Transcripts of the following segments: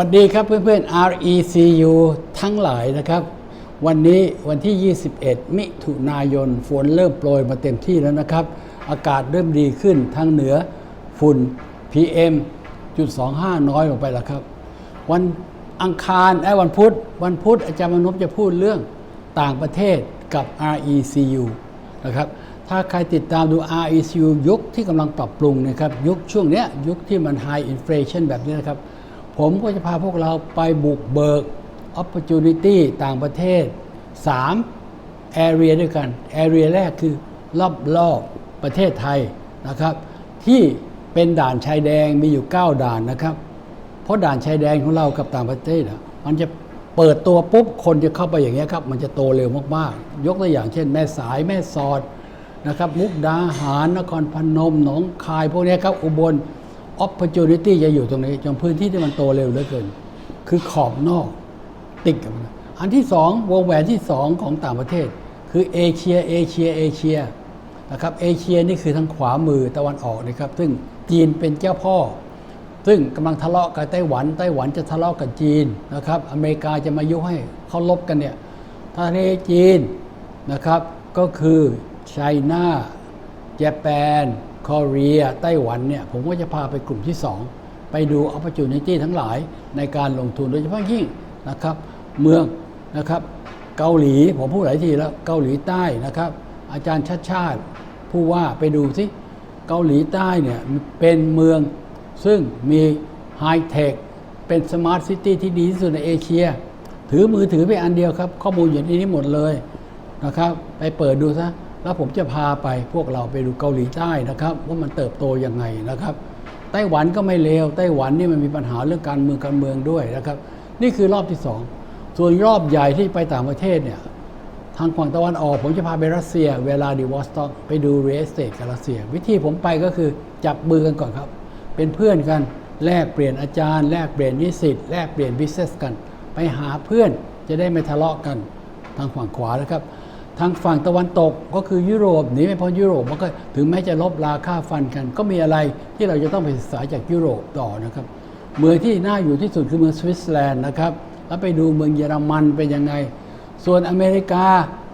สวัสดีครับเพื่อนๆ RECU ทั้งหลายนะครับ วันนี้วันที่ 21 มิถุนายนฝนเริ่มโปรยมาเต็มที่แล้วนะครับ อากาศเริ่มดีขึ้นทางเหนือฝุ่น PM.2.5 น้อยลงไปแล้วครับ วันอังคารและวันพุธ วันพุธอาจารย์มนพจะพูดเรื่องต่างประเทศกับ RECU นะครับ ถ้าใครติดตามดู RECU ยุคที่กำลังปรับปรุงนะครับ ยุคช่วงเนี้ยยุคที่มัน High Inflation แบบนี้นะครับ ผมก็จะพาพวกเราไปบุกเบิก Opportunity ต่างประเทศ 3 Area ด้วยกัน Area แรกคือรอบรอบประเทศไทยนะครับ ที่เป็นด่านชายแดงมีอยู่ 9 ด่านนะครับ เพราะด่านชายแดนของเรากับต่างประเทศอะมันจะเปิดตัวปุ๊บคนจะเข้าไปอย่างเงี้ยครับ มันจะโตเร็วมากๆ ยกตัวอย่างเช่น แม่สายแม่สอดนะครับ มุกดาหารนครพนมหนองคายพวกนี้ครับอุบล opportunity จะอยู่ตรงนี้จงพื้นที่ที่มันโตเร็วเหลือเกิน คือขอบนอกติดกับมันอันที่สองวงแหวนที่สองของต่างประเทศ คือเอเชียเอเชียเอเชียนะครับเอเชียนี่คือทางขวามือตะวันออกนะครับ ซึ่งจีนเป็นเจ้าพ่อ ซึ่งกำลังทะเลาะกับไต้หวัน ไต้หวันจะทะเลาะกับจีนนะครับ อเมริกาจะมายุให้เขาลบกันเนี่ยทะเลจีนนะครับก็คือไชน่าญี่ปุ่น คอเรียไต้หวันเนี่ยผมก็จะพาไปกลุ่มที่ 2 ไปดู opportunity ทั้งหลายในการลงทุนโดยเฉพาะยิ่งนะครับ เมืองนะครับ เกาหลีผมพูดหลายทีแล้วเกาหลีใต้นะครับ อาจารย์ชาติชาติผู้ว่าไปดูสิเกาหลีใต้เนี่ยเป็นเมืองซึ่งมีไฮเทคเป็นสมาร์ทซิตี้ที่ดีที่สุดในเอเชีย ถือมือถือไปอันเดียวครับ ข้อมูลอยู่ในนี้หมดเลยนะครับ ไปเปิดดูซะ แล้วผมจะพาไปพวกเราไปดูเกาหลีใต้นะครับ ว่ามันเติบโตยังไงนะครับ ไต้หวันก็ไม่เลวไต้หวันนี่มันมีปัญหาเรื่องการเมืองการเมืองด้วยนะครับ นี่คือรอบที่สองส่วนรอบใหญ่ที่ไปต่างประเทศเนี่ยทางฝั่งตะวันออก ผมจะพาไปรัสเซีย เวลาดิวอสต็อกไปดูเรสเตทกับรัสเซีย วิธีผมไปก็คือจับมือกันก่อนครับ เป็นเพื่อนกันแลกเปลี่ยนอาจารย์แลกเปลี่ยนนิสิตแลกเปลี่ยนบิสเนสกัน ไปหาเพื่อนจะได้ไม่ทะเลาะกันทางฝั่งขวานะครับ ทางฝั่งตะวันตกก็คือยุโรปหนีไม่พ้นยุโรปมันก็ถึงแม้จะลบราค่าฟันกัน ก็มีอะไรที่เราจะต้องไปศึกษาจากยุโรปต่อนะครับ เมืองที่น่าอยู่ที่สุดคือเมืองสวิตเซอร์แลนด์นะครับ แล้วไปดูเมืองเยอรมันเป็นยังไง ส่วนอเมริกา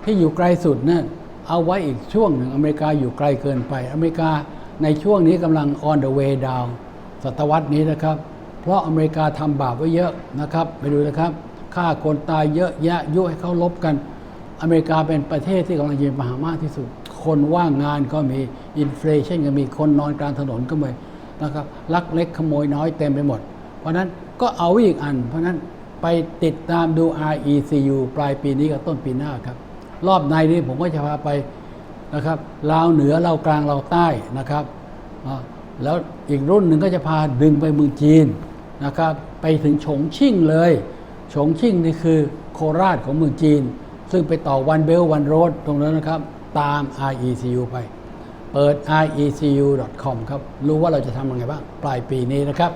ที่อยู่ไกลสุดนั่นเอาไว้อีกช่วงหนึ่งอเมริกาอยู่ไกลเกินไป อเมริกาในช่วงนี้กำลัง on the way down ศตวรรษนี้นะครับ เพราะอเมริกาทำบาปไว้เยอะนะครับ ไปดูนะครับฆ่าคนตายเยอะแยะยุให้เขาลบกัน อเมริกาเป็นประเทศที่กำลังยืนมหามากที่สุด คนว่างงานก็มีอินฟลชันก็มีคนนอนกลางถนนก็มีนะครับลักเล็กขโมยน้อยเต็มไปหมด เพราะนั้นก็เอาอีกอัน เพราะนั้นไปติดตามดู RECU ปลายปีนี้กับต้นปีหน้าครับ รอบในนี้ผมก็จะพาไปนะครับลาวเหนือลาวกลางลาวใต้นะครับแล้วอีกรุ่นหนึ่งก็จะพาดึงไปเมืองจีนนะครับไปถึงฉงชิ่งเลย ฉงชิ่งนี่คือโคราชของเมืองจีน ซึ่งไปต่อวันเบลวันโรดตรงนั้นนะครับ ตาม RECU ไป เปิด recu.com ครับ รู้ว่าเราจะทำยังไงบ้าง ปลายปีนี้นะครับ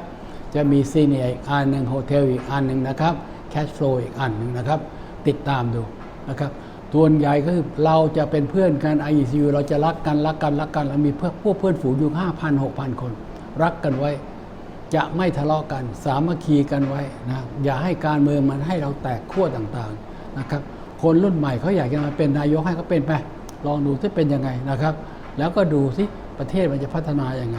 จะมีซีเนียอีกอันหนึ่งโฮเทลอีกอันหนึ่งนะครับแคชฟลูอีกอันหนึ่งนะครับ ติดตามดูนะครับส่วนใหญ่ก็คือเราจะเป็นเพื่อนกัน IECU เราจะรักกันรักกันรักกันเรามีเพื่อพวกเพื่อนฝูงอยู่5,000 6,000 คน รักกันไว้ จะไม่ทะเลาะกัน สามัคคีกันไว้นะอย่าให้การเมืองมันให้เราแตกขั้วต่างๆนะครับ คนรุ่นใหม่เขาอยากจะมาเป็นนายกให้เขาเป็นไป ลองดูที่เป็นยังไงนะครับ แล้วก็ดูสิประเทศมันจะพัฒนาอย่างไง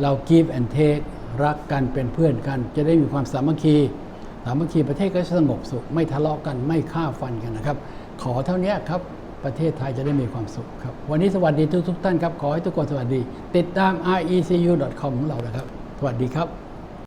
เรา give and take รักกันเป็นเพื่อนกัน จะได้มีความสามัคคีสามัคคีประเทศก็จะสงบสุข ไม่ทะเลาะกันไม่ฆ่าฟันกันนะครับ ขอเท่านี้ครับประเทศไทยจะได้มีความสุขครับ วันนี้สวัสดีทุกทุกท่านครับ ขอให้ทุกคนสวัสดี ติดตาม recu.com ของเรานะครับ สวัสดีครับ